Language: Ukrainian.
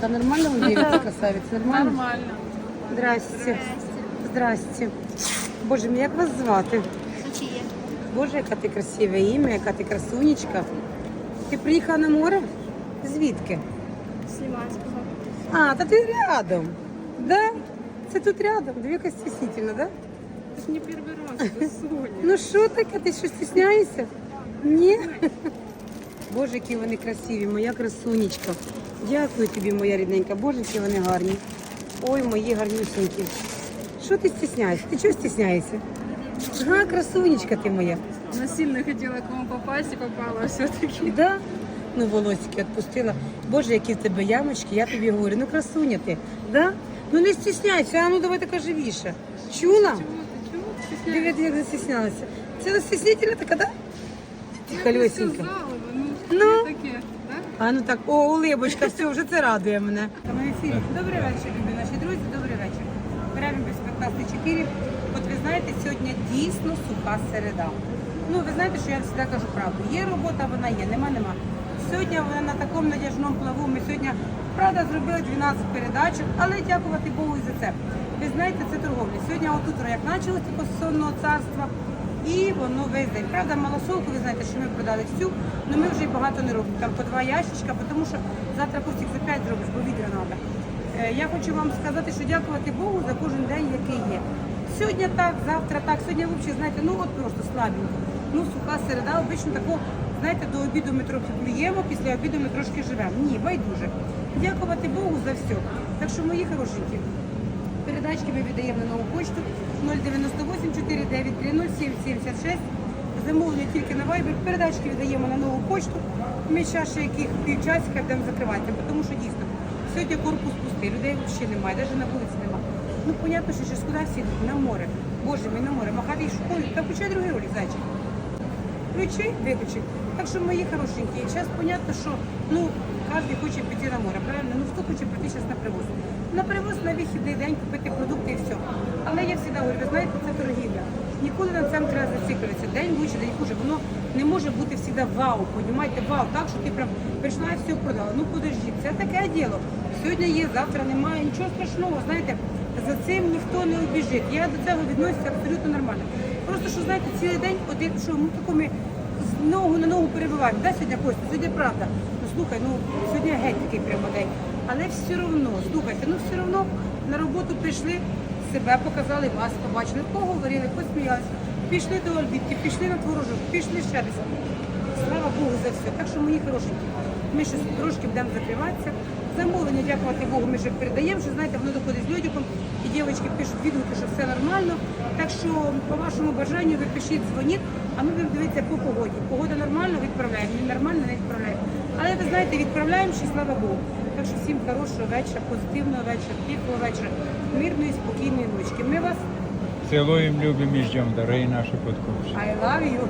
Та нормально у Єві красавець? Нормально? Нормально. Здрасте. Здрасте. Боже мій, як вас звати? Софія. Боже, яка ти красиве ім'я, яка ти красунечка. Ти приїхала на море? Звідки? Сліманського. А, та ти рядом. Да? Це тут рядом. Дві якась стіснительна, да? Це ж не перший раз, це Соня. Ну що таке? Ти що стісняєшся? Ні? Боже, які вони красиві, моя красунечка. Дякую тобі, моя рідненька. Боже, які вони гарні. Ой, мої гарнюсенькі. Що ти стісняєшся? Ти чого стісняєшся? Ага, красунечка ти моя. Она сильно хотела к вам попасть и попала все-таки. Да? Ну, волосики відпустила. Боже, які в тебе ямочки, я тобі говорю, ну красуня ти. Да? Ну не стісняйся, а ну давай така живіше. Чула? Чего ты, чего ты стесняешься? Привіт, як застіснялася. Це не стіснительна така, да? Ти Я хальосенька. сказала бы, ну, Ну. ну. таке, да? А ну так, о, улибочка, все, вже це радує мене. Добрий вечір, любі наші друзі, добрий вечір. Беремо без 15 4. От ви знаєте, сьогодні дійсно суха середа. Ну, ви знаєте, що я завжди кажу правду. Є робота, вона є, нема, нема. Сьогодні вона на такому надяжному плаву. Ми сьогодні, правда, зробили 12 передачок, але дякувати Богу і за це. Ви знаєте, це торговля. Сьогодні от утро як почалося сонного царства, і воно весь день. Правда, малосолку, ви знаєте, що ми продали всю, але ми вже й багато не робимо. Там по два ящичка, тому що завтра кустик за 5 зробиш, бо відра треба. Е, Я хочу вам сказати, що дякувати Богу за кожен день, який є. Сьогодні так, завтра так, сьогодні взагалі, знаєте, ну от просто слабенько. Ну, суха середа, обично тако, знаєте, до обіду ми трохи плюємо, після обіду ми трошки живемо. Ні, байдуже. Дякувати Богу за все. Так що, мої хорошенькі, Передачки ми віддаємо на нову почту 098 493 0776. Замовлення тільки на Viber. Передачки віддаємо на нову почту. Ми ще ще яких півчасика будемо закриватися, тому що дійсно сьогодні корпус пустий, людей взагалі немає, навіть на вулиці немає. Ну, понятно, що зараз куди всі? На море. Боже мій, на море. Махати і школою. Та включай другий ролик, зайчик. Включи, виключи. Так що мої хорошенькі, зараз понятно, що ну кожен хоче піти на море, правильно? Ну хто хоче прийти зараз на привоз? На привоз на вихідний день купити продукти і все. Але я завжди говорю, ви знаєте, це торгівля. Ніколи на цьому треба зациклюватися. День лучше, день хуже. Воно не може бути завжди вау, понімаєте, вау, так, що ти прям прийшла і все продала. Ну подожди, це таке діло. Сьогодні є, завтра немає, нічого страшного, знаєте, за цим ніхто не обіжить. Я до цього відноситься абсолютно нормально. Просто що знаєте, цілий день, один що ми з ногу на ногу перебиваємо. Да, сьогодні Костя, сьогодні правда. Ну слухай, ну сьогодні геть такий прямо день. Але все одно, слухайте, ну все одно на роботу прийшли, себе показали, вас побачили, поговорили, посміялися, пішли до Альбітки, пішли на творожок, пішли ще десь. Слава Богу за все. Так що мої хорошенькі, ми ще трошки будемо закриватися. Замовлення, дякувати Богу, ми вже передаємо, що знаєте, воно доходить з льодиком, і дівчатки пишуть відгуки, що все нормально. Так що по вашому бажанню ви пишіть, дзвоніть, а ми будемо дивитися по погоді. Погода нормальна, відправляємо, не нормально, не відправляємо. Але ви знаєте, відправляємо ще слава Богу. Так що всім хорошого вечора, позитивного вечора, тихого вечора, мирної, спокійної ночки. Ми вас Цілуємо, любимо і ждемо, дорогі наші подкупщики. I love you.